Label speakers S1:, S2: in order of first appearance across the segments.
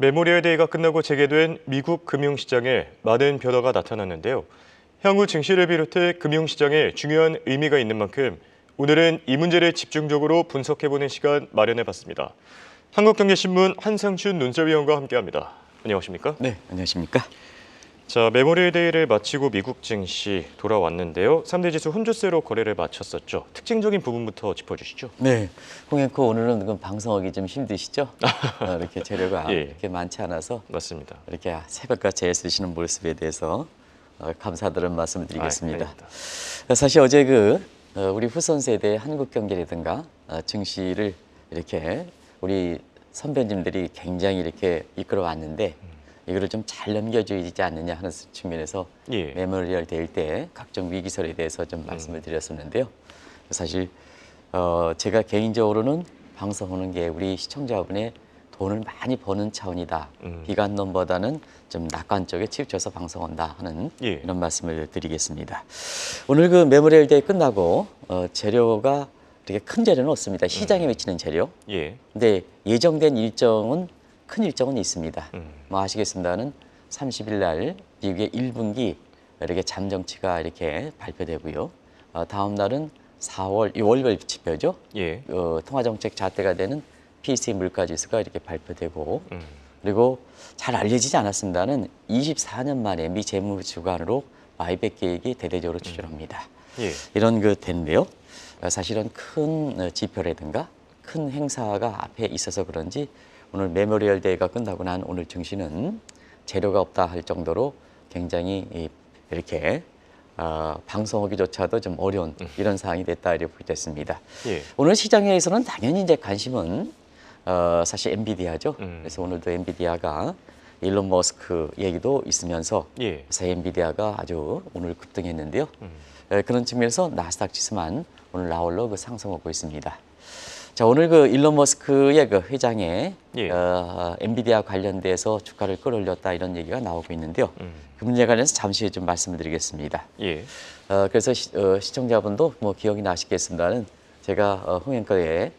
S1: 메모리얼 데이가 끝나고 재개된 미국 금융시장에 많은 변화가 나타났는데요. 향후 증시를 비롯해 금융시장에 중요한 의미가 있는 만큼 오늘은 이 문제를 집중적으로 분석해보는 시간 마련해봤습니다. 한국경제신문 한상춘 논설위원과 함께합니다. 안녕하십니까?
S2: 네, 안녕하십니까?
S1: 자, 메모리얼 데이를 마치고 미국 증시 돌아왔는데요. 3대 지수 혼조세로 거래를 마쳤었죠. 특징적인 부분부터 짚어주시죠.
S2: 네, 홍앵커 오늘은 그 방송하기 좀 힘드시죠? 어, 이렇게 재료가
S1: 예.
S2: 이렇게 많지 않아서
S1: 맞습니다.
S2: 이렇게 새벽같이 애쓰시는 모습에 대해서 어, 감사드리는 말씀을 드리겠습니다.
S1: 아.
S2: 사실 어제 그 어, 우리 후손 세대 한국 경제라든가 어, 증시를 이렇게 우리 선배님들이 굉장히 이렇게 이끌어 왔는데 이거를 좀 잘 넘겨줘야 되지 않느냐 하는 측면에서
S1: 예.
S2: 메모리얼 데일 때 각종 위기설에 대해서 좀 말씀을 드렸었는데요. 사실 어, 제가 개인적으로는 방송하는 게 우리 시청자분의 돈을 많이 버는 차원이다.
S1: 음.
S2: 비관론보다는 좀 낙관 쪽에 치우쳐서 방송한다 하는
S1: 예.
S2: 이런 말씀을 드리겠습니다. 오늘 그 메모리얼 데이 끝나고 어, 재료가 되게 큰 재료는 없습니다. 시장에
S1: 음.
S2: 미치는 재료.
S1: 예.
S2: 근데 예정된 일정은 큰 일정은 있습니다.
S1: 음.
S2: 뭐 아시겠습니다는 30일 날 미국의 1분기 이렇게 잠정치가 이렇게 발표되고요. 어, 다음 날은 4월 이 월별 지표죠.
S1: 예.
S2: 어, 통화정책 잣대가 되는 PCE 물가지수가 이렇게 발표되고
S1: 음.
S2: 그리고 잘 알려지지 않았습니다는 24년 만에 미 재무주관으로 바이백 계획이 대대적으로 추진합니다.
S1: 예.
S2: 이런 그 텐데요. 어, 사실은 큰 어, 지표라든가 큰 행사가 앞에 있어서 그런지 오늘 메모리얼 데이가 끝나고 난 오늘 증시는 재료가 없다 할 정도로 굉장히 이- 이렇게 어, 방송하기조차도 좀 어려운 이런 상황이 됐다 이렇게 보겠습니다.
S1: 예.
S2: 오늘 시장에서는 당연히 이제 관심은 어, 사실 엔비디아죠.
S1: 음.
S2: 그래서 오늘도 엔비디아가 일론 머스크 얘기도 있으면서
S1: 예.
S2: 그래서 엔비디아가 아주 오늘 급등했는데요.
S1: 음.
S2: 에, 그런 측면에서 나스닥 지수만 오늘 나홀로 그 상승하고 있습니다. 자 오늘 그 일론 머스크의 그 회장의
S1: 예.
S2: 어, 엔비디아 관련돼서 주가를 끌어올렸다 이런 얘기가 나오고 있는데요.
S1: 음.
S2: 그 문제 관련해서 잠시 좀 말씀을 드리겠습니다.
S1: 예.
S2: 어, 그래서 시, 청자분도 뭐 기억이 나시겠습니다는 제가 어, 홍영거에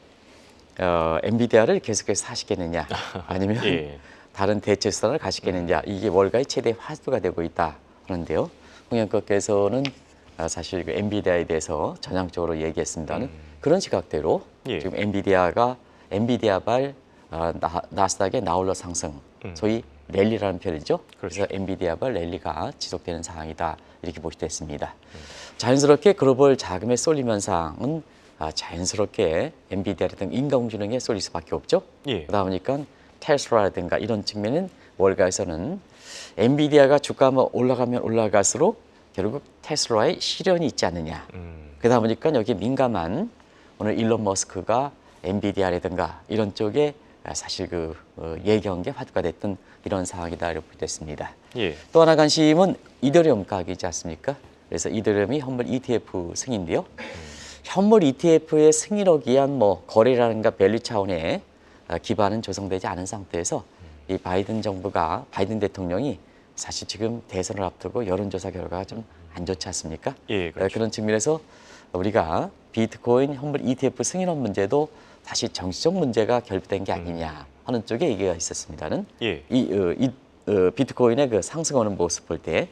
S2: 어, 엔비디아를 계속해서 사시겠느냐 아니면
S1: 예.
S2: 다른 대체 수단을 가시겠느냐 이게 월가의 최대 화두가 되고 있다 하는데요. 홍영거께서는 어, 사실 그 엔비디아에 대해서 전향적으로 얘기했습니다는 그런 시각대로
S1: 예.
S2: 지금 엔비디아가 엔비디아발 어, 나, 나스닥의 나홀로 상승
S1: 음.
S2: 소위 랠리라는 표현이죠. 그래서
S1: 그렇죠.
S2: 엔비디아발 랠리가 지속되는 상황이다 이렇게 보시됐습니다 자연스럽게 글로벌 자금의 쏠림 현상은 아, 자연스럽게 엔비디아라든가 인공지능에 쏠릴 수밖에 없죠.
S1: 예.
S2: 그러다 보니까 테슬라라든가 이런 측면은 월가에서는 엔비디아가 주가가 뭐 올라가면 올라갈수록 결국 테슬라의 실현이 있지 않느냐.
S1: 음.
S2: 그러다 보니까 여기 민감한 오늘 일론 머스크가 엔비디아라든가 이런 쪽에 아, 사실 그 어, 예견 게 화두가 됐던 이런 상황이다 이렇게 됐습니다.
S1: 예.
S2: 또 하나 관심은 이더리움 가격이지 않습니까? 그래서 이더리움이 현물 ETF 승인인데요. 현물 ETF의 승인을 위한 뭐 거래라든가 밸류 차원의 아, 기반은 조성되지 않은 상태에서 이 바이든 정부가 바이든 대통령이 사실 지금 대선을 앞두고 여론조사 결과가 좀 안 좋지 않습니까?
S1: 예, 그렇죠.
S2: 그런 측면에서 우리가 비트코인 현물 ETF 승인원 문제도 다시 정치적 문제가 결부된 게 아니냐 하는 쪽에 얘기가 있었습니다는
S1: 예.
S2: 이, 어, 이 어, 비트코인의 그 상승하는 모습 볼 때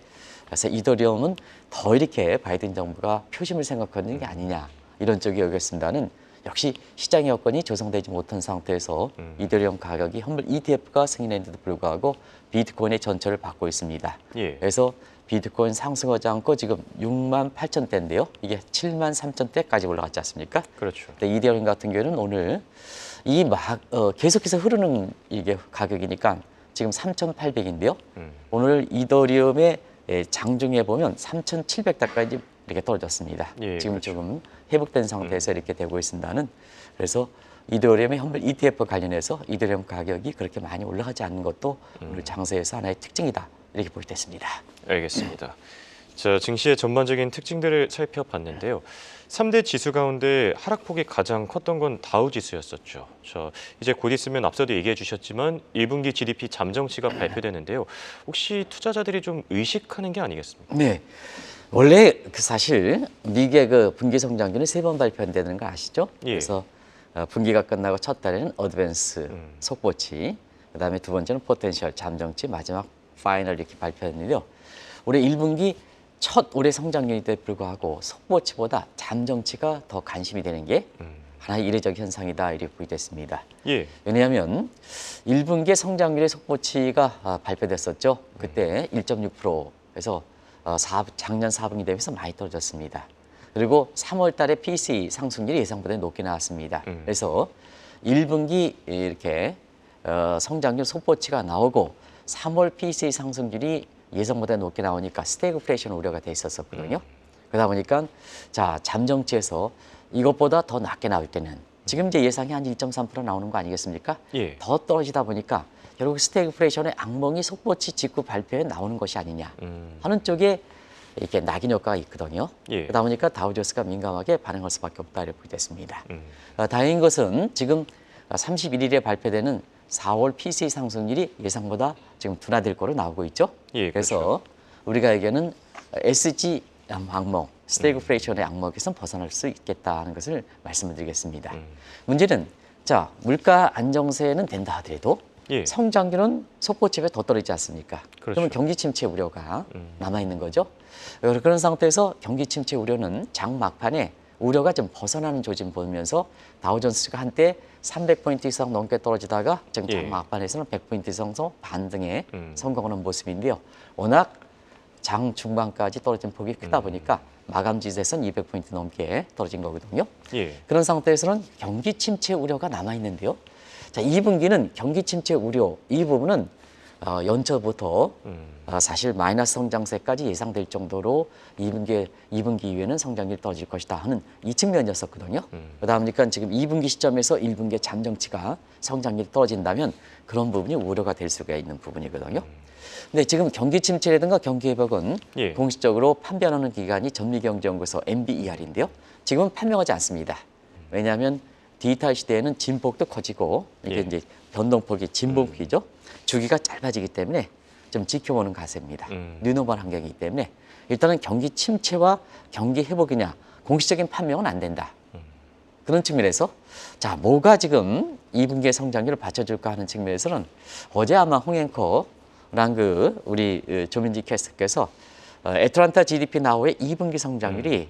S2: 그래서 이더리움은 더 이렇게 바이든 정부가 표심을 생각하는 게 아니냐 이런 쪽이 여겼습니다는 역시 시장 여건이 조성되지 못한 상태에서
S1: 음.
S2: 이더리움 가격이 현물 ETF가 승인했는데도 불구하고 비트코인의 전철을 받고 있습니다.
S1: 예.
S2: 그래서 비트코인 상승하지 않고 지금 6만 8천 대인데요. 이게 7만 3천 대까지 올라갔지 않습니까?
S1: 그렇죠.
S2: 근데 이더리움 같은 경우는 오늘 이 막 어, 계속해서 흐르는 이게 가격이니까 지금 3,800인데요.
S1: 음.
S2: 오늘 이더리움의 예, 장중에 보면 3,700달까지 이렇게 떨어졌습니다.
S1: 예,
S2: 지금
S1: 그렇죠.
S2: 조금 회복된 상태에서 이렇게 되고 있습니다는 그래서 이더리움의 현물 ETF 관련해서 이더리움 가격이 그렇게 많이 올라가지 않는 것도
S1: 음.
S2: 오늘 장세에서 하나의 특징이다 이렇게 볼 수 있습니다.
S1: 알겠습니다. 자, 증시의 전반적인 특징들을 살펴봤는데요. 3대 지수 가운데 하락폭이 가장 컸던 건 다우 지수였었죠. 저 이제 곧 있으면 앞서도 얘기해 주셨지만 1분기 GDP 잠정치가 발표되는데요. 혹시 투자자들이 좀 의식하는 게 아니겠습니까?
S2: 네. 원래 그 사실 미국의 그 분기 성장률은 세 번 발표된다는 거 아시죠?
S1: 예.
S2: 그래서 어, 분기가 끝나고 첫 달에는 어드밴스
S1: 음.
S2: 속보치, 그다음에 두 번째는 포텐셜 잠정치 마지막 파이널 이렇게 발표했는데요. 올해 1분기 첫 올해 성장률에도 불구하고 속보치보다 잠정치가 더 관심이 되는 게 하나의 이례적 현상이다 이렇게 보이됐습니다.
S1: 예.
S2: 왜냐하면 1분기에 성장률의 속보치가 아, 발표됐었죠. 그때 1.6%에서 어, 사- 작년 4분기 대비해서 많이 떨어졌습니다. 그리고 3월 달에 PCE 상승률이 예상보다 높게 나왔습니다.
S1: 음.
S2: 그래서 1분기 이렇게 어, 성장률 속보치가 나오고 3월 PCE 상승률이 예상보다 높게 나오니까 스태그플레이션 우려가 돼 있었었거든요. 그러다 보니까 자 잠정치에서 이것보다 더 낮게 나올 때는 지금 이제 예상이 한 1.3% 나오는 거 아니겠습니까?
S1: 예.
S2: 더 떨어지다 보니까 결국 스태그플레이션의 악몽이 속보치 직후 발표에 나오는 것이 아니냐
S1: 음.
S2: 하는 쪽에 이렇게 낙인 효과가 있거든요.
S1: 예.
S2: 그러다 보니까 다우조스가 민감하게 반응할 수밖에 없다 이렇게 보겠습니다.
S1: 음.
S2: 어, 다행인 것은 지금 31일에 발표되는 4월 PCE 상승률이 예상보다 지금 둔화될 거로 나오고 있죠.
S1: 예,
S2: 그래서 우리가 얘기하는 SG 악몽, 스태그플레이션의 악몽에서 벗어날 수 있겠다는 것을 말씀을 드리겠습니다.
S1: 음.
S2: 문제는 자 물가 안정세는 된다 하더라도
S1: 예.
S2: 성장률은 속보치에 더 떨어지지 않습니까?
S1: 그렇죠.
S2: 그러면 경기 침체 우려가
S1: 음.
S2: 남아 있는 거죠. 어, 그런 상태에서 경기 침체 우려는 장 막판에 우려가 좀 벗어나는 조짐 보면서 다우존스가 한때 300포인트 이상 넘게 떨어지다가 지금 장
S1: 예.
S2: 막판에서는 100포인트 이상 반등에
S1: 음.
S2: 성공하는 모습인데요. 워낙 장 중반까지 떨어진 폭이 크다
S1: 음.
S2: 보니까 마감 지수에서는 200포인트 넘게 떨어진 거거든요.
S1: 예.
S2: 그런 상태에서는 경기 침체 우려가 남아 있는데요. 자, 2분기는 경기 침체 우려 이 부분은 어, 연초부터
S1: 음.
S2: 어, 사실 마이너스 성장세까지 예상될 정도로 2분기 2분기 이후에는 성장률이 떨어질 것이다 하는 이 측면이었었거든요.
S1: 음.
S2: 그러다 보니까 지금 2분기 시점에서 1분기 잠정치가 성장률이 떨어진다면 그런 부분이 우려가 될 수가 있는 부분이거든요. 근데 지금 경기 침체라든가 경기 회복은
S1: 예.
S2: 공식적으로 판별하는 기관이 전미경제연구소 MBER인데요. 지금은 판명하지 않습니다. 왜냐하면 디지털 시대에는 진폭도 커지고 이게
S1: 예.
S2: 이제 변동폭이 진폭이죠. 주기가 짧아지기 때문에 좀 지켜보는 가세입니다.
S1: 음.
S2: 뉴노멀 환경이기 때문에 일단은 경기 침체와 경기 회복이냐 공식적인 판명은 안 된다. 그런 측면에서 자 뭐가 지금 2분기의 성장률을 받쳐줄까 하는 측면에서는 어제 아마 홍앵커랑 그 우리 어, 조민지 캐스터께서 어, 애틀란타 GDP 나우의 2분기 성장률이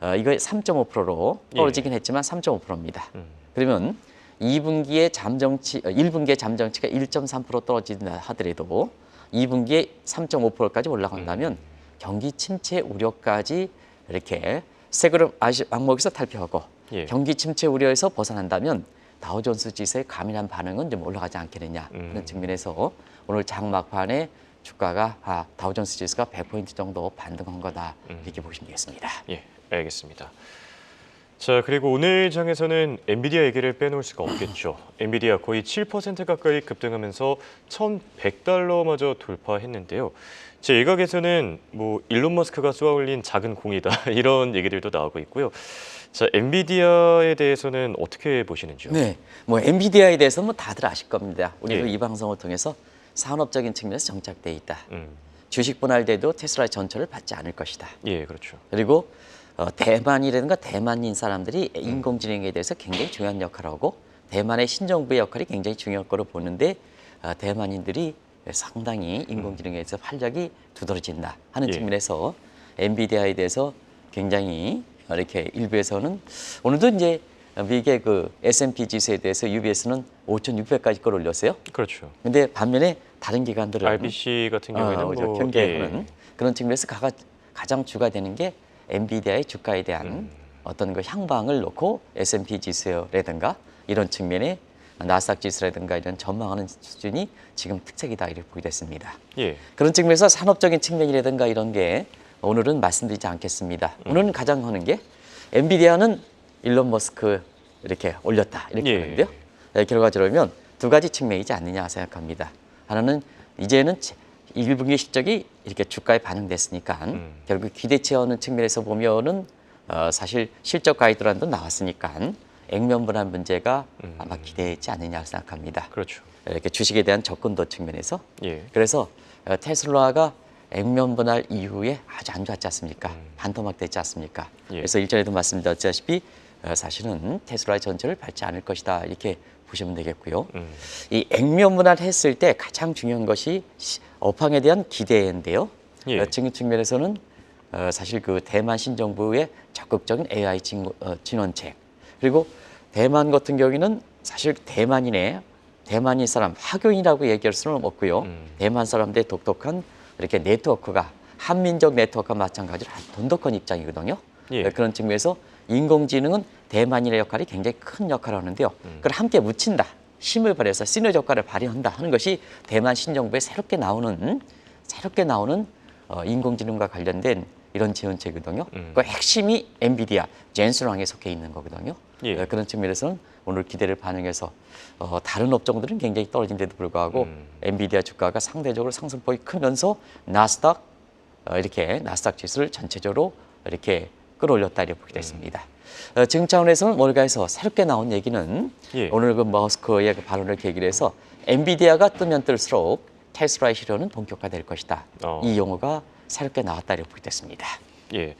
S2: 어, 이거 3.5%로 떨어지긴 했지만 3.5%입니다.
S1: 음.
S2: 그러면 2분기에 잠정치, 어, 1분기에 잠정치가 1.3% 떨어진다 하더라도 2분기에 3.5%까지 올라간다면 경기 침체 우려까지 이렇게 세 그룹 항목에서 탈피하고
S1: 예.
S2: 경기 침체 우려에서 벗어난다면 다우존스 지수의 가민한 반응은 좀 올라가지 않겠느냐
S1: 음.
S2: 측면에서 오늘 장 막판에 주가가 아, 다우존스 지수가 100포인트 정도 반등한 거다
S1: 음.
S2: 이렇게 보시면 되겠습니다.
S1: 예, 알겠습니다. 자, 그리고 오늘 장에서는 엔비디아 얘기를 빼놓을 수가 없겠죠. 엔비디아 거의 7% 가까이 급등하면서 1,100달러마저 돌파했는데요. 제 일각에서는 뭐 일론 머스크가 쏘아올린 작은 공이다 이런 얘기들도 나오고 있고요. 자, 엔비디아에 대해서는 어떻게 보시는지요?
S2: 네, 뭐 엔비디아에 대해서 뭐 다들 아실 겁니다. 우리도
S1: 예.
S2: 이 방송을 통해서 산업적인 측면에서 정착돼 있다.
S1: 음,
S2: 주식 분할돼도 테슬라의 전철을 받지 않을 것이다.
S1: 예, 그렇죠.
S2: 그리고 어, 대만이라든가 대만인 사람들이 인공지능에 대해서 굉장히 중요한 역할을 하고 대만의 신정부의 역할이 굉장히 중요할 거로 보는데 어, 대만인들이 상당히 인공지능에 대해서 활력이 두드러진다 하는
S1: 예.
S2: 측면에서 엔비디아에 대해서 굉장히 이렇게 일부에서는 오늘도 이제 미국의 그 S&P 지수에 대해서 UBS는 5,600까지 끌어올렸어요.
S1: 그렇죠.
S2: 근데 반면에 다른 기관들은
S1: RBC 같은 경우에는
S2: 어,
S1: 뭐
S2: 경계하는
S1: 예,
S2: 그런 측면에서 가가, 가장 주가 되는 게 엔비디아의 주가에 대한
S1: 음.
S2: 어떤 그 향방을 놓고 S&P 지수라든가 이런 측면에 나스닥 지수라든가 이런 전망하는 수준이 지금 특색이다 이렇게 보게 됐습니다.
S1: 예,
S2: 그런 측면에서 산업적인 측면이라든가 이런 게 오늘은 말씀드리지 않겠습니다.
S1: 음.
S2: 오늘은 가장 하는 게 엔비디아는 일론 머스크 이렇게 올렸다 이렇게
S1: 예.
S2: 하는데요. 네, 결과적으로 보면 두 가지 측면이지 않느냐 생각합니다. 하나는 이제는 1분기 실적이 이렇게 주가에 반영됐으니까
S1: 음.
S2: 결국 기대치 하는 측면에서 보면은 어, 사실 실적 가이드라인도 나왔으니까 액면 분할 문제가
S1: 음.
S2: 아마 기대했지 않느냐 생각합니다.
S1: 그렇죠.
S2: 이렇게 주식에 대한 접근도 측면에서
S1: 예,
S2: 그래서 어, 테슬라가 액면 분할 이후에 아주 안 좋았지 않습니까? 반토막 됐지 않습니까?
S1: 음. 예.
S2: 그래서 일전에도 말씀드렸다시피 어, 사실은 테슬라의 전철을 밟지 않을 것이다 이렇게 보시면 되겠고요.
S1: 음.
S2: 이 액면분할 했을 때 가장 중요한 것이 시- 업황에 대한 기대인데요.
S1: 예.
S2: 어, 지금 측면에서는 어, 사실 그 대만 신정부의 적극적인 AI 진, 어, 진원책 그리고 대만 같은 경우에는 사실 대만인의 대만인 사람 학교인이라고 얘기할 수는 없고요.
S1: 음.
S2: 대만 사람들의 독특한 이렇게 네트워크가 한민족 네트워크와 마찬가지로 돈독한 입장이거든요.
S1: 예.
S2: 어, 그런 측면에서 인공지능은 대만인의 역할이 굉장히 큰 역할을 하는데요.
S1: 음.
S2: 그걸 함께 묻힌다. 힘을 발휘해서 시너지 효과를 발휘한다 하는 것이 대만 신정부에 새롭게 나오는 새롭게 나오는 어, 인공지능과 관련된 이런 지원체거든요.
S1: 음.
S2: 그 핵심이 엔비디아 젠슨왕에 속해 있는 거거든요.
S1: 예.
S2: 어, 그런 측면에서는 오늘 기대를 반영해서 어, 다른 업종들은 굉장히 떨어진데도 불구하고
S1: 음.
S2: 엔비디아 주가가 상대적으로 상승폭이 크면서 나스닥 어, 이렇게 나스닥 지수를 전체적으로 이렇게 끌어올렸다 이렇게 보게 됐습니다. 어, 지금 차원에서는 월가에서 새롭게 나온 얘기는
S1: 예.
S2: 오늘 그 머스크의 그 발언을 계기로 해서 엔비디아가 뜨면 뜰수록 테슬라의 실현은 본격화될 것이다.
S1: 어.
S2: 이 용어가 새롭게 나왔다 이렇게 보게 됐습니다.
S1: 예.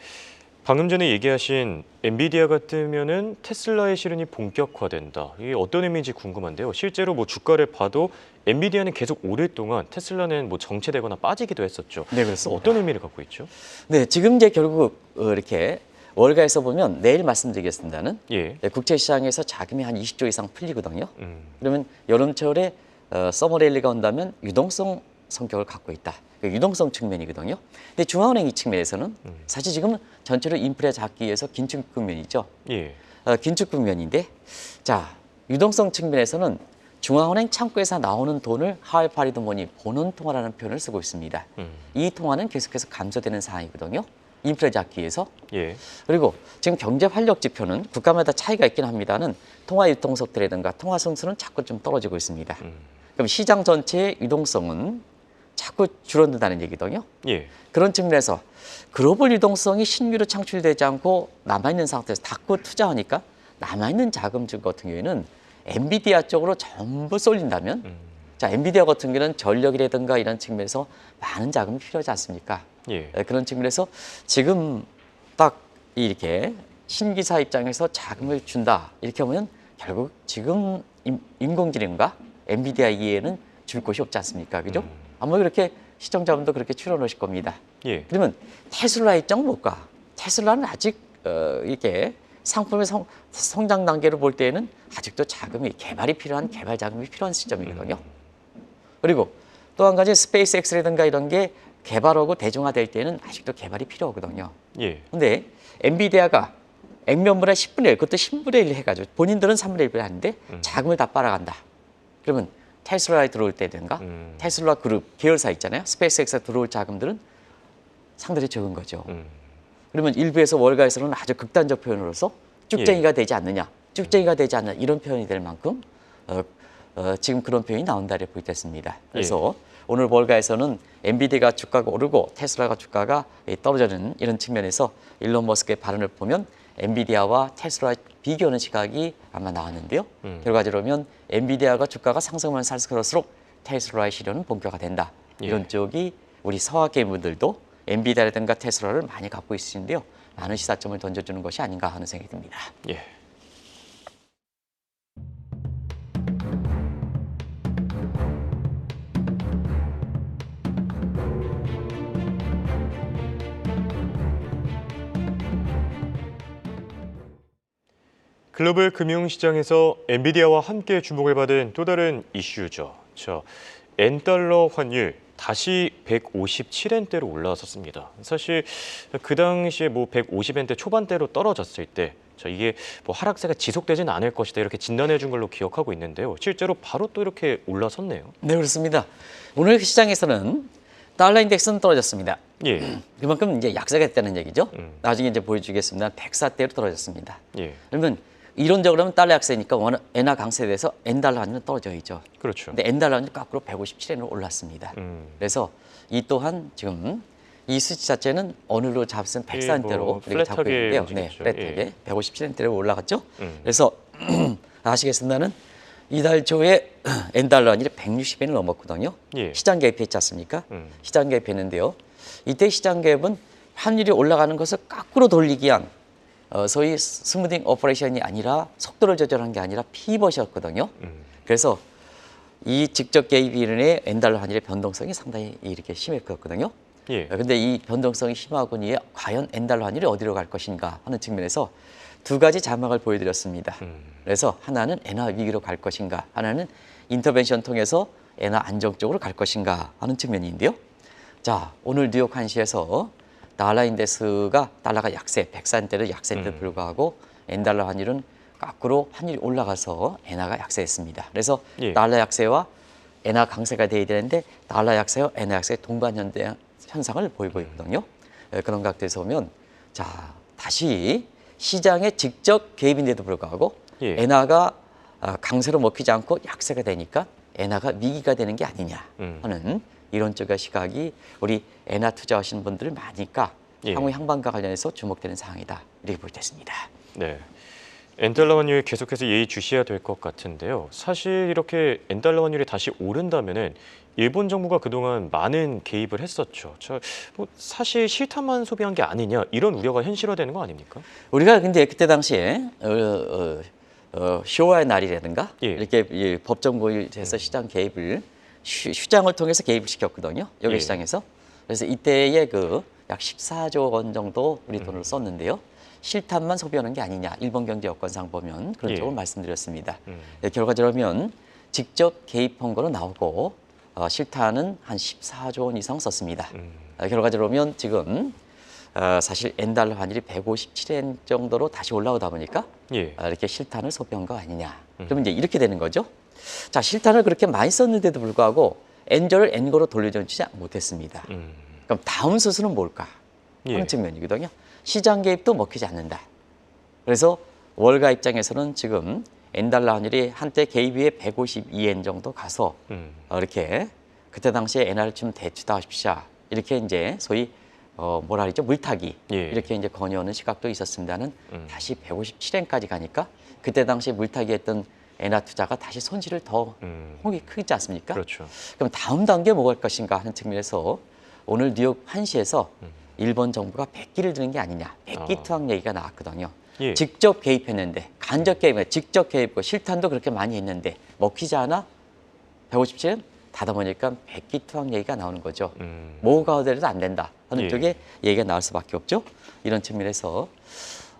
S1: 방금 전에 얘기하신 엔비디아가 뜨면은 테슬라의 실현이 본격화된다. 이게 어떤 의미인지 궁금한데요. 실제로 뭐 주가를 봐도 엔비디아는 계속 오랫동안 테슬라는 뭐 정체되거나 빠지기도 했었죠.
S2: 네, 그렇습니다.
S1: 어떤 의미를 갖고 있죠?
S2: 네, 지금 이제 결국 어, 이렇게 월가에서 보면 내일 말씀드리겠습니다는
S1: 예.
S2: 네, 국제 시장에서 자금이 한 20조 이상 풀리거든요.
S1: 음.
S2: 그러면 여름철에 어, 서머랠리가 온다면 유동성 성격을 갖고 있다. 그 유동성 측면이거든요. 근데 중앙은행 이 측면에서는 사실 지금 전체로 인플레 잡기 위해서 긴축 국면이죠.
S1: 예.
S2: 어, 긴축 국면인데 자 유동성 측면에서는 중앙은행 창구에서 나오는 돈을 하얼 파리도 뭐니 보는 통화라는 표현을 쓰고 있습니다.
S1: 음.
S2: 이 통화는 계속해서 감소되는 상황이거든요. 인플레 잡기 위해서
S1: 예.
S2: 그리고 지금 경제 활력 지표는 국가마다 차이가 있긴 합니다는 통화 유통속들이든가 통화 성수는 자꾸 좀 떨어지고 있습니다.
S1: 음.
S2: 그럼 시장 전체의 유동성은 자꾸 줄어든다는 얘기거든요.
S1: 예.
S2: 그런 측면에서 글로벌 유동성이 신규로 창출되지 않고 남아있는 상태에서 닫고 투자하니까 남아있는 자금줄 같은 경우에는 엔비디아 쪽으로 전부 쏠린다면
S1: 음.
S2: 자 엔비디아 같은 경우는 전력이라든가 이런 측면에서 많은 자금이 필요하지 않습니까?
S1: 예.
S2: 예, 그런 측면에서 지금 딱 이렇게 신기사 입장에서 자금을 준다 이렇게 보면 결국 지금 인- 인공지능과 엔비디아 이외에는 줄 곳이 없지 않습니까? 그죠? 아마 그렇게 시청자분도 그렇게 추론하실 겁니다.
S1: 예.
S2: 그러면 테슬라 입장은 뭘까? 테슬라는 아직 어, 이렇게 상품의 성, 성장 단계를 볼 때에는 아직도 자금이 개발이 필요한 개발 자금이 필요한 시점이거든요. 그리고 또 한 가지 스페이스 X라든가 이런 게 개발하고 대중화될 때는 아직도 개발이 필요하거든요.
S1: 예.
S2: 근데 엔비디아가 액면분의 10분의 1, 그것도 10분의 1 해가지고 본인들은 3분의 1을 하는데 자금을 다 빨아간다. 그러면 테슬라에 들어올 때든가
S1: 음.
S2: 테슬라 그룹 계열사 있잖아요. 스페이스X에 들어올 자금들은 상당히 적은 거죠.
S1: 음.
S2: 그러면 일부에서 월가에서는 아주 극단적 표현으로서 쭉쟁이가 되지 않느냐, 쭉쟁이가 되지 않느냐 이런 표현이 될 만큼 어, 어, 지금 그런 표현이 나온다 이렇게 보겠습니다. 그래서 오늘 월가에서는 엔비디가 주가가 오르고 테슬라가 주가가 이 떨어지는 이런 측면에서 일론 머스크의 발언을 보면 엔비디아와 테슬라 비교하는 시각이 아마 나왔는데요.
S1: 음.
S2: 결과적으로 보면 엔비디아가 주가가 상승만 살수록 테슬라의 실현은 본격화된다. 이런
S1: 예.
S2: 쪽이 우리 서학계분들도 엔비디아라든가 테슬라를 많이 갖고 있으신데요. 많은 시사점을 던져주는 것이 아닌가 하는 생각이 듭니다.
S1: 예. 글로벌 금융시장에서 엔비디아와 함께 주목을 받은 또 다른 이슈죠. 저 엔달러 환율 다시 157엔대로 올라섰습니다. 사실 그 당시에 뭐 150엔대 초반대로 떨어졌을 때 자, 이게 뭐 하락세가 지속되지는 않을 것이다 이렇게 진단해 준 걸로 기억하고 있는데요. 실제로 바로 또 이렇게 올라섰네요.
S2: 네, 그렇습니다. 오늘 시장에서는 달러 인덱스는 떨어졌습니다.
S1: 예.
S2: 그만큼 이제 약세가 됐다는 얘기죠.
S1: 음.
S2: 나중에 이제 보여주겠습니다. 104대로 떨어졌습니다.
S1: 예.
S2: 그러면 이론적으로 하면 달러 약세니까 원- 엔화 강세돼서 엔달러 환율은 떨어져야죠.
S1: 그렇죠.
S2: 근데 엔달러 환율 거꾸로 157엔으로 올랐습니다.
S1: 음.
S2: 그래서 이 또한 지금 이 수치 자체는 어느로
S1: 예,
S2: 104엔대로
S1: 뭐
S2: 이렇게 잡고 있는데요. 네,
S1: 움직였죠.
S2: 플랫하게
S1: 예.
S2: 157엔대로 올라갔죠.
S1: 음.
S2: 그래서 아시겠습니다는 이달 초에 엔달러 환율이 160엔을 넘었거든요.
S1: 예.
S2: 시장 개입했지 않습니까?
S1: 음.
S2: 시장 개입했는데요. 이때 시장 개입은 환율이 올라가는 것을 거꾸로 돌리기 위한 어, 소위 스무딩 오퍼레이션이 아니라 속도를 조절한 게 아니라 피벗이었거든요.
S1: 음.
S2: 그래서 이 직접 개입 이론의 엔달러 환율의 변동성이 상당히 이렇게 심했거든요.
S1: 예.
S2: 근데 이 변동성이 심하거니에 과연 엔달러 환율이 어디로 갈 것인가 하는 측면에서 두 가지 자막을 보여드렸습니다.
S1: 음.
S2: 그래서 하나는 엔화 위기로 갈 것인가, 하나는 인터벤션 통해서 엔화 안정 쪽으로 갈 것인가 하는 측면인데요. 자, 오늘 뉴욕 한시에서 달러 인데스가 달러가 약세, 104엔대로 약세인데
S1: 음.
S2: 불구하고 엔달러 환율은 거꾸로 환율이 올라가서 엔화가 약세했습니다. 그래서
S1: 예.
S2: 달러 약세와 엔화 강세가 돼야 되는데 달러 약세와 엔화 약세 동반 현대 현상을 보이고 있거든요. 예, 그런 각도에서 보면 자 다시 시장에 직접 개입인데도 불구하고
S1: 예.
S2: 엔화가 아, 강세로 먹히지 않고 약세가 되니까 엔화가 위기가 되는 게 아니냐
S1: 음.
S2: 하는 이런 쪽의 시각이 우리 엔화 투자하시는 분들 많으니까
S1: 예.
S2: 향후 향방과 관련해서 주목되는 사항이다 이렇게 볼때 있습니다.
S1: 네. 엔달러 환율 계속해서 예의 주시해야 될 것 같은데요. 사실 이렇게 엔달러 환율이 다시 오른다면은 일본 정부가 그동안 많은 개입을 했었죠. 저 뭐 사실 실탄만 소비한 게 아니냐 이런 우려가 현실화되는 거 아닙니까?
S2: 우리가 근데 그때 당시에 어, 어, 어, 쇼와의 날이라든가
S1: 예.
S2: 이렇게 이 법정 고일해서 시장 개입을 휴, 휴장을 통해서 개입을 시켰거든요. 여기
S1: 예.
S2: 시장에서. 그래서 이때에 그 약 14조 원 정도 우리
S1: 음.
S2: 돈을 썼는데요. 실탄만 소비하는 게 아니냐. 일본 경제 여건상 보면 그런
S1: 예.
S2: 쪽을 말씀드렸습니다.
S1: 음.
S2: 네, 결과적으로 보면 직접 개입한 거로 나오고 어, 실탄은 한 14조 원 이상 썼습니다.
S1: 음.
S2: 어, 결과적으로 보면 지금 어, 사실 엔달러 환율이 157엔 정도로 다시 올라오다 보니까
S1: 예.
S2: 아, 이렇게 실탄을 소비한 거 아니냐. 그러면 이제 이렇게 되는 거죠. 자, 실탄을 그렇게 많이 썼는데도 불구하고 엔저를 엔고로 돌려주지 못했습니다.
S1: 음.
S2: 그럼 다음 수순은 뭘까? 하는
S1: 예.
S2: 측면이거든요. 시장 개입도 먹히지 않는다. 그래서 월가 입장에서는 지금 엔달러 환율이 한때 개입위에 152엔 정도 가서
S1: 음.
S2: 어, 이렇게 그때 당시에 엔화를 좀 대추다 하십시오. 이렇게 이제 소위 어 뭐라 그러죠 물타기
S1: 예.
S2: 이렇게 이제 건의하는 시각도 있었습니다는
S1: 음.
S2: 다시 157엔까지 가니까 그때 당시에 물타기 했던 엔화 투자가 다시 손실을 더
S1: 음.
S2: 폭이 크지 않습니까?
S1: 그렇죠.
S2: 그럼 다음 단계 뭐가 할 것인가 하는 측면에서 오늘 뉴욕 한시에서 일본 정부가 백기를 드는 게 아니냐 백기
S1: 음. 아.
S2: 투항 얘기가 나왔거든요.
S1: 예.
S2: 직접 개입했는데 간접 개입, 직접 개입고 실탄도 그렇게 많이 했는데 먹히지 않아 157은 닫아 보니까 백기 투항 얘기가 나오는 거죠.
S1: 음.
S2: 뭐가 어디래도 안 된다 하는
S1: 예.
S2: 쪽에 얘기가 나올 수밖에 없죠. 이런 측면에서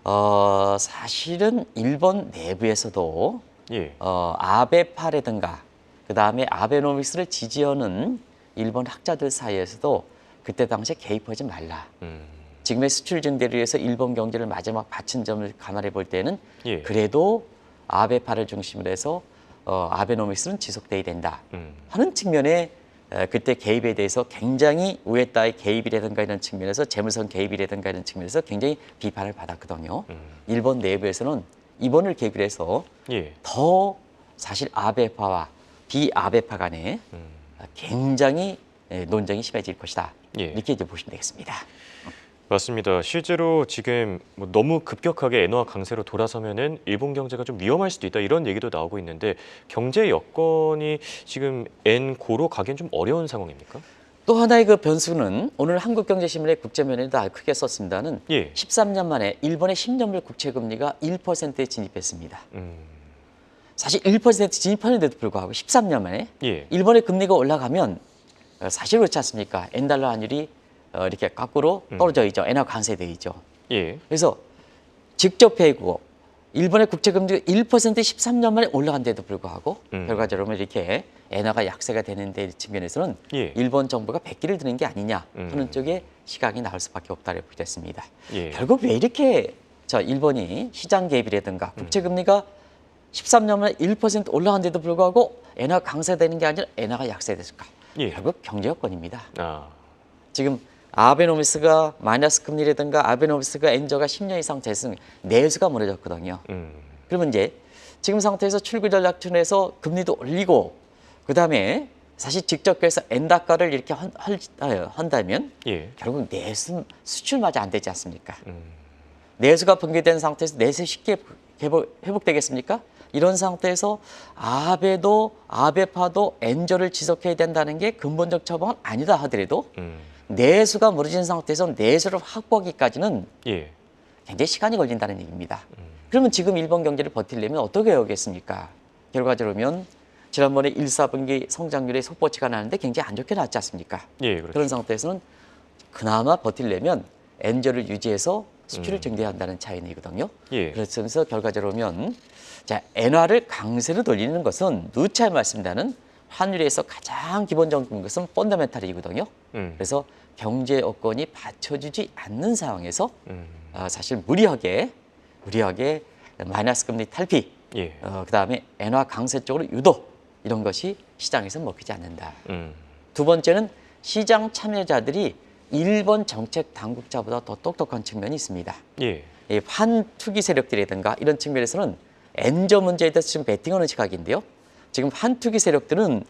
S2: 어, 사실은 일본 내부에서도
S1: 예.
S2: 어, 아베파라든가 그 다음에 아베노믹스를 지지하는 일본 학자들 사이에서도 그때 당시에 개입하지 말라.
S1: 음.
S2: 지금의 수출 증대를 위해서 일본 경제를 마지막 받친 점을 감안해 볼 때는
S1: 예.
S2: 그래도 아베파를 중심으로 해서 어, 아베노믹스는 지속돼야 된다
S1: 음.
S2: 하는 측면에 에, 그때 개입에 대해서 굉장히 우에따의 개입이라든가 이런 측면에서 재무선 개입이라든가 이런 측면에서 굉장히 비판을 받았거든요.
S1: 음.
S2: 일본 내부에서는 이번을 계기로 해서
S1: 예.
S2: 더 사실 아베파와 비아베파 간에
S1: 음.
S2: 굉장히 에, 논쟁이 심해질 것이다.
S1: 예.
S2: 이렇게 이제 보시면 되겠습니다.
S1: 맞습니다. 실제로 지금 뭐 너무 급격하게 엔화 강세로 돌아서면은 일본 경제가 좀 위험할 수도 있다 이런 얘기도 나오고 있는데 경제 여건이 지금 엔 고로 가기엔 좀 어려운 상황입니까?
S2: 또 하나의 그 변수는 오늘 한국경제신문의 국제면에도 크게 썼습니다는
S1: 예.
S2: 13년 만에 일본의 10년물 국채금리가 1%에 진입했습니다.
S1: 음.
S2: 사실 1% 진입하는데도 불구하고 13년 만에
S1: 예.
S2: 일본의 금리가 올라가면 어, 사실 그렇지 않습니까? 엔달러 환율이 어, 이렇게 거꾸로 떨어져 있죠. 엔화 강세돼 있죠.
S1: 예.
S2: 그래서 직접 배고 일본의 국채금리가 1% 13년 만에 올라간데도 불구하고
S1: 음.
S2: 결과적으로 이렇게 엔화가 약세가 되는 데 측면에서는
S1: 예.
S2: 일본 정부가 백기를 드는 게 아니냐 하는
S1: 음.
S2: 쪽에 시각이 나올 수밖에 없다고 보겠습니다.
S1: 예.
S2: 결국 왜 이렇게 저 일본이 시장 개입이라든가
S1: 음.
S2: 국채금리가 13년 만에 1% 올라간데도 불구하고 엔화 강세되는 게 아니라 엔화가 약세됐을까?
S1: 예.
S2: 결국 경제 여건입니다.
S1: 아.
S2: 지금 아베노미스가 마이너스 금리라든가 아베노미스가 엔저가 10년 이상 됐으면 내수가 무너졌거든요.
S1: 음.
S2: 그러면 이제 지금 상태에서 출구 전략 툰에서 금리도 올리고 그다음에 사실 직접 그래서 엔다가를 이렇게 한, 할- 어, 한다면
S1: 예.
S2: 결국 내수 수출마저 안 되지 않습니까?
S1: 음.
S2: 내수가 붕괴된 상태에서 내수 쉽게 회복, 회복되겠습니까? 이런 상태에서 아베도 아베파도 엔저를 지속해야 된다는 게 근본적 처방은 아니다 하더라도
S1: 음.
S2: 내수가 무너진 상태에서 내수를 확보하기까지는
S1: 예.
S2: 굉장히 시간이 걸린다는 얘기입니다. 그러면 지금 일본 경제를 버티려면 어떻게 해야겠습니까? 결과적으로면 지난번에 1, 4분기 성장률의 속보치가 나는데 굉장히 안 좋게 나왔지 않습니까?
S1: 예, 그렇죠.
S2: 그런 상태에서는 그나마 버틸려면 엔저를 유지해서 수출을 증대해야 한다는 차이이거든요.
S1: 예.
S2: 그래서 결과적으로면 자 엔화를 강세로 돌리는 것은 누차 말씀드리는 환율에서 가장 기본적인 것은 펀더멘탈이거든요.
S1: 음.
S2: 그래서 경제 여건이 받쳐주지 않는 상황에서
S1: 음.
S2: 아, 사실 무리하게 무리하게 마이너스 금리 탈피,
S1: 예.
S2: 어, 그다음에 엔화 강세 쪽으로 유도 이런 것이 시장에서 먹히지 않는다.
S1: 음.
S2: 두 번째는 시장 참여자들이 일본 정책 당국자보다 더 똑똑한 측면이 있습니다.
S1: 예.
S2: 이 환투기 세력들이라든가 이런 측면에서는 엔저 문제에 대해서 지금 베팅하는 시각인데요. 지금 환투기 세력들은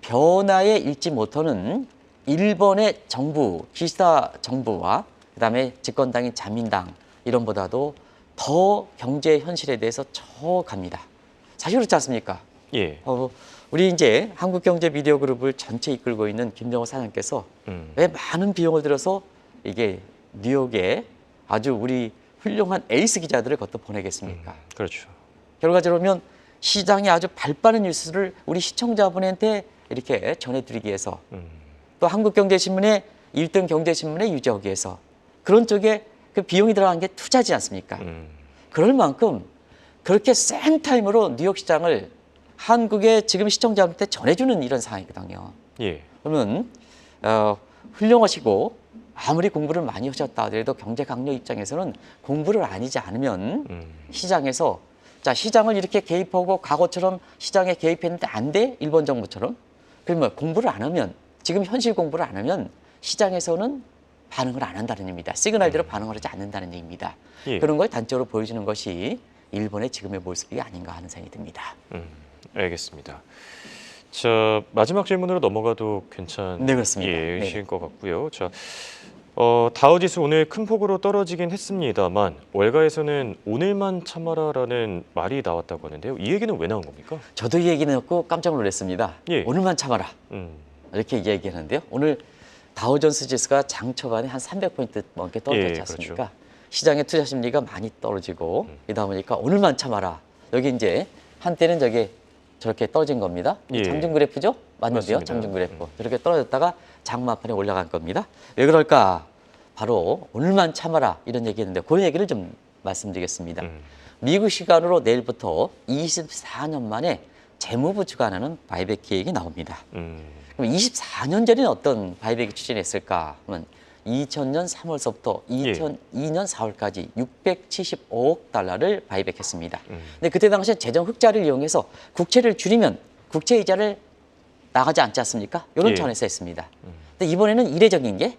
S2: 변화에 읽지 못하는 일본의 정부, 기시다 정부와 그다음에 집권당인 자민당 이런보다도 더 경제 현실에 대해서 저 갑니다. 사실 그렇지 않습니까?
S1: 예.
S2: 어, 우리 이제 한국경제 미디어 그룹을 전체 이끌고 있는 김정호 사장께서
S1: 음.
S2: 왜 많은 비용을 들여서 이게 뉴욕에 아주 우리 훌륭한 에이스 기자들을 걷어 보내겠습니까?
S1: 그렇죠.
S2: 결과적으로면 시장에 아주 발빠른 뉴스를 우리 시청자분한테 이렇게 전해드리기 위해서
S1: 음.
S2: 또 한국경제신문의 1등 경제신문에 유지하기 위해서 그런 쪽에 그 비용이 들어간 게 투자지 않습니까?
S1: 음.
S2: 그럴 만큼 그렇게 센 타임으로 뉴욕 시장을 한국의 지금 시청자분한테 전해주는 이런 상황이거든요.
S1: 예.
S2: 그러면 어, 훌륭하시고 아무리 공부를 많이 하셨다 하더라도 경제 강력 입장에서는 공부를 아니지 않으면
S1: 음.
S2: 시장에서 자 시장을 이렇게 개입하고 과거처럼 시장에 개입했는데 안 돼? 일본 정부처럼 그러면 공부를 안 하면 지금 현실 공부를 안 하면 시장에서는 반응을 안 한다는 얘기입니다. 시그널대로 반응을 하지 않는다는 얘기입니다.
S1: 예.
S2: 그런 걸 단적으로 보여주는 것이 일본의 지금의 모습이 아닌가 하는 생각이 듭니다.
S1: 음. 알겠습니다. 자 마지막 질문으로 넘어가도 괜찮
S2: 네, 그렇습니다.
S1: 예,
S2: 네.
S1: 실것 같고요. 자 어, 다우지수 오늘 큰 폭으로 떨어지긴 했습니다만 월가에서는 오늘만 참아라라는 말이 나왔다고 하는데요. 이 얘기는 왜 나온 겁니까?
S2: 저도 이 얘기는 듣고 깜짝 놀랐습니다.
S1: 예.
S2: 오늘만 참아라.
S1: 음.
S2: 이렇게 얘기하는데요. 오늘 다우존스 지수가 장 초반에 한 300포인트 넘게 떨어졌지
S1: 예,
S2: 않습니까?
S1: 그렇죠.
S2: 시장의 투자 심리가 많이 떨어지고
S1: 음.
S2: 이다 보니까 오늘만 참아라. 여기 이제 한때는 저게 저렇게 떨어진 겁니다. 이
S1: 예.
S2: 장중 그래프죠? 맞는데요. 장중 그래프. 저렇게 떨어졌다가 장마판에 올라간 겁니다. 왜 그럴까? 바로 오늘만 참아라 이런 얘기했는데 그 얘기를 좀 말씀드리겠습니다.
S1: 음.
S2: 미국 시간으로 내일부터 24년 만에 재무부 주관하는 바이백 계획이 나옵니다.
S1: 음.
S2: 그럼 24년 전에는 어떤 바이백이 추진했을까? 하면 2000년 3월서부터
S1: 예.
S2: 2002년 4월까지 675억 달러를 바이백했습니다.
S1: 음.
S2: 근데 그때 당시에 재정 흑자를 이용해서 국채를 줄이면 국채 이자를 나가지 않지 않습니까? 이런
S1: 예.
S2: 차원에서 했습니다. 근데 이번에는 이례적인 게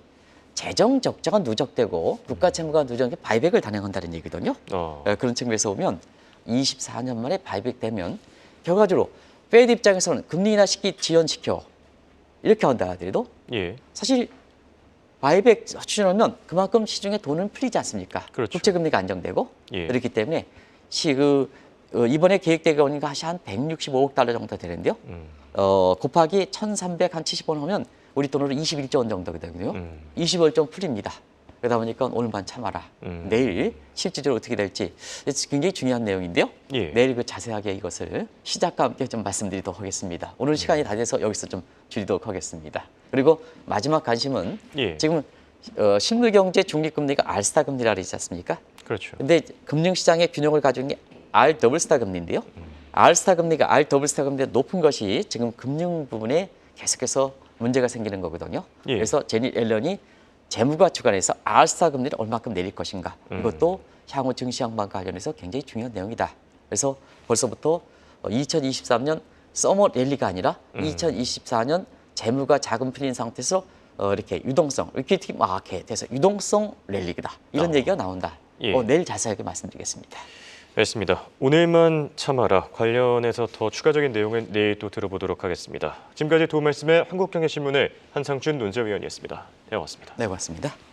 S2: 재정 적자가 누적되고 국가 채무가 누적된 게 바이백을 단행한다는 얘기거든요.
S1: 어.
S2: 예, 그런 측면에서 보면 24년 만에 바이백 되면 결과적으로 페드 입장에서는 금리 인하 시기 지연시켜 이렇게 한다 하더라도
S1: 예.
S2: 사실 바이백 추진하면 그만큼 시중에 돈은 풀리지 않습니까?
S1: 그렇죠.
S2: 국채 금리가 안정되고
S1: 예.
S2: 그렇기 때문에 시그 어, 이번에 계획되가 오니까 한 165억 달러 정도 되는데요.
S1: 음.
S2: 어, 곱하기 1,370원 하면 우리 돈으로 21조 원 정도 되거든요.
S1: 음.
S2: 20월 좀 풀립니다. 그러다 보니까 오늘만 참아라.
S1: 음.
S2: 내일 실질적으로 어떻게 될지 굉장히 중요한 내용인데요.
S1: 예.
S2: 내일 그 자세하게 이것을 시작과 함께 좀 말씀드리도록 하겠습니다. 오늘 시간이 다 돼서 여기서 좀 줄이도록 하겠습니다. 그리고 마지막 관심은
S1: 예.
S2: 지금 어, 실물경제 중립금리가 알스타 금리라 그러지 않습니까?
S1: 그렇죠.
S2: 근데 금융시장의 균형을 가진 게 R 더블 스타 금리인데요. R스타 금리가 R 더블 스타 금리가 높은 것이 지금 금융 부분에 계속해서 문제가 생기는 거거든요.
S1: 예.
S2: 그래서 제니 앨런이 재무가 주관해서 R스타 금리를 얼마큼 내릴 것인가
S1: 음.
S2: 이것도 향후 증시 양반 관련해서 굉장히 중요한 내용이다. 그래서 벌써부터 2023년 서머 랠리가 아니라
S1: 음.
S2: 2024년 재무가 자금 풀린 상태에서 어, 이렇게 유동성, 리퀴티 마켓에서 유동성 랠리다 이런
S1: 어.
S2: 얘기가 나온다.
S1: 예.
S2: 어, 내일 자세하게 말씀드리겠습니다.
S1: 알겠습니다. 오늘만 참아라 관련해서 더 추가적인 내용은 내일 또 들어보도록 하겠습니다. 지금까지 도움 말씀의 한국경제신문의 한상준 논설위원이었습니다. 네, 고맙습니다.
S2: 네, 고맙습니다.